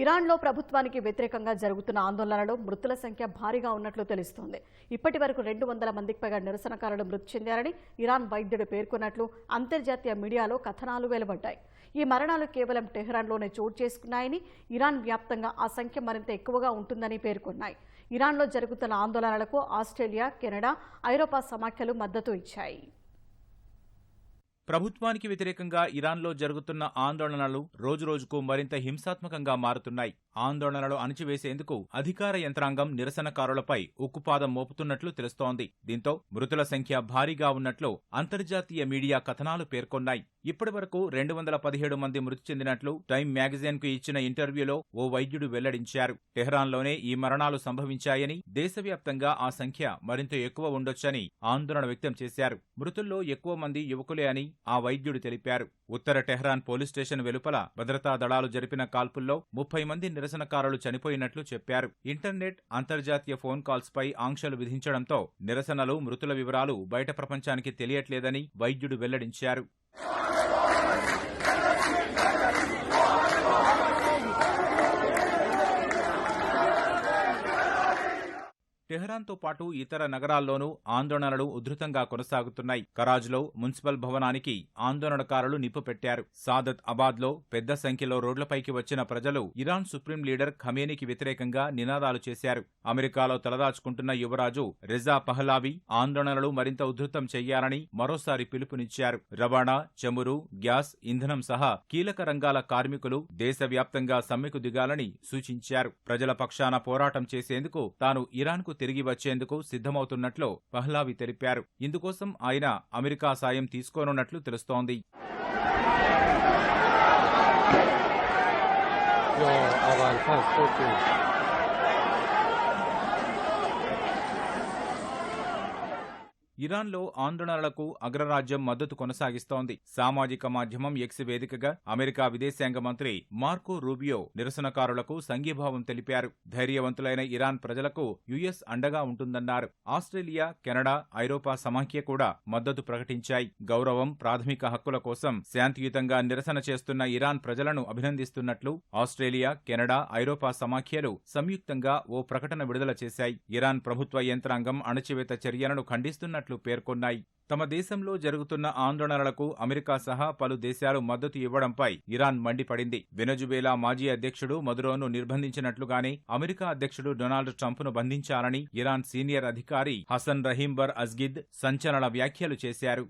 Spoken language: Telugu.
ఇరాన్లో ప్రభుత్వానికి వ్యతిరేకంగా జరుగుతున్న ఆందోళనలో మృతుల సంఖ్య భారీగా ఉన్నట్లు తెలుస్తోంది. ఇప్పటి వరకు రెండు వందల మందికి పైగా నిరసనకారులు మృతి చెందారని ఇరాన్ వైద్యుడు పేర్కొన్నట్లు అంతర్జాతీయ మీడియాలో కథనాలు వెలువడ్డాయి. ఈ మరణాలు కేవలం టెహ్రాన్లోనే చోటు చేసుకున్నాయని ఇరాన్ వ్యాప్తంగా ఆ సంఖ్య మరింత ఎక్కువగా ఉంటుందని పేర్కొన్నాయి. ఇరాన్లో జరుగుతున్న ఆందోళనలకు ఆస్ట్రేలియా కెనడా ఐరోపా సమాఖ్యలు మద్దతు ఇచ్చాయి. ప్రభుత్వానికి వ్యతిరేకంగా ఇరాన్లో జరుగుతున్న ఆందోళనలు రోజురోజుకు మరింత హింసాత్మకంగా మారుతున్నాయి. ఆందోళనలు అణిచివేసేందుకు అధికార యంత్రాంగం నిరసనకారులపై ఉక్కుపాదం మోపుతున్నట్లు తెలుస్తోంది. దీంతో మృతుల సంఖ్య భారీగా ఉన్నట్లు అంతర్జాతీయ మీడియా కథనాలు పేర్కొన్నాయి. ఇప్పటివరకు రెండు వందల పదిహేడు మంది మృతి చెందినట్లు టైమ్ మ్యాగజైన్కు ఇచ్చిన ఇంటర్వ్యూలో ఓ వైద్యుడు వెల్లడించారు. టెహ్రాన్లోనే ఈ మరణాలు సంభవించాయని దేశవ్యాప్తంగా ఆ సంఖ్య మరింత ఎక్కువ ఉండొచ్చని ఆందోళన వ్యక్తం చేశారు. మృతుల్లో ఎక్కువ మంది యువకులే అని ఆ వైద్యుడు తెలిపారు. ఉత్తర టెహ్రాన్ పోలీస్ స్టేషన్ వెలుపల భద్రతా దళాలు జరిపిన కాల్పుల్లో ముప్పై మంది నిరసనకారులు చనిపోయినట్లు చెప్పారు. ఇంటర్నెట్ అంతర్జాతీయ ఫోన్ కాల్స్ పై ఆంక్షలు విధించడంతో నిరసనలు మృతుల వివరాలు బయట ప్రపంచానికి తెలియట్లేదని వైద్యుడు వెల్లడించారు. టెహ్రాన్తో పాటు ఇతర నగరాల్లోనూ ఆందోళనలు ఉధృతంగా కొనసాగుతున్నాయి. కరాజ్లో మున్సిపల్ భవనానికి ఆందోళనకారులు నిప్పుపెట్టారు సాదత్ అబాద్లో పెద్ద సంఖ్యలో రోడ్లపైకి వచ్చిన ప్రజలు ఇరాన్ సుప్రీం లీడర్ ఖమేనికి వ్యతిరేకంగా నినాదాలు చేశారు. అమెరికాలో తలదాచుకుంటున్న యువరాజు రెజా పహలావి ఆందోళనలు మరింత ఉధృతం చెయ్యాలని మరోసారి పిలుపునిచ్చారు. రవాణా చమురు గ్యాస్ ఇంధనం సహా కీలక రంగాల కార్మికులు దేశవ్యాప్తంగా సమ్మెకు దిగాలని సూచించారు. ప్రజల పక్షాన పోరాటం చేసేందుకు తాను ఇరాన్కు తిరిగి వచ్చేందుకు సిద్ధమవుతున్నట్లు పహ్లావి తెలిపారు. ఇందుకోసం ఆయన అమెరికా సాయం తీసుకోనున్నట్లు తెలుస్తోంది. ఇరాన్లో ఆందోళనలకు అగ్రరాజ్యం మద్దతు కొనసాగిస్తోంది. సామాజిక మాధ్యమం ఎక్స్ వేదికగా అమెరికా విదేశాంగ మంత్రి మార్కో రూబియో నిరసనకారులకు సంఘీభావం తెలిపారు. ధైర్యవంతులైన ఇరాన్ ప్రజలకు యుఎస్ అండగా ఉంటుందన్నారు. ఆస్ట్రేలియా కెనడా ఐరోపా సమాఖ్య కూడా మద్దతు ప్రకటించాయి. గౌరవం ప్రాథమిక హక్కుల కోసం శాంతియుతంగా నిరసన చేస్తున్న ఇరాన్ ప్రజలను అభినందిస్తున్నట్లు ఆస్ట్రేలియా కెనడా ఐరోపా సమాఖ్యలు సంయుక్తంగా ఓ ప్రకటన విడుదల చేశాయి. ఇరాన్ ప్రభుత్వ యంత్రాంగం అణచివేత చర్యలను ఖండిస్తున్నట్లు పేర్కొన్నాయి. తమ దేశంలో జరుగుతున్న ఆందోళనలకు అమెరికా సహా పలు దేశాలు మద్దతు ఇవ్వడంపై ఇరాన్ మండిపడింది. వెనజువేలా మాజీ అధ్యక్షుడు మదురోను నిర్బంధించినట్లుగానే అమెరికా అధ్యక్షుడు డొనాల్డ్ ట్రంప్ను బంధించాలని ఇరాన్ సీనియర్ అధికారి హసన్ రహీంబర్ అజ్గిద్ సంచలన వ్యాఖ్యలు చేశారు.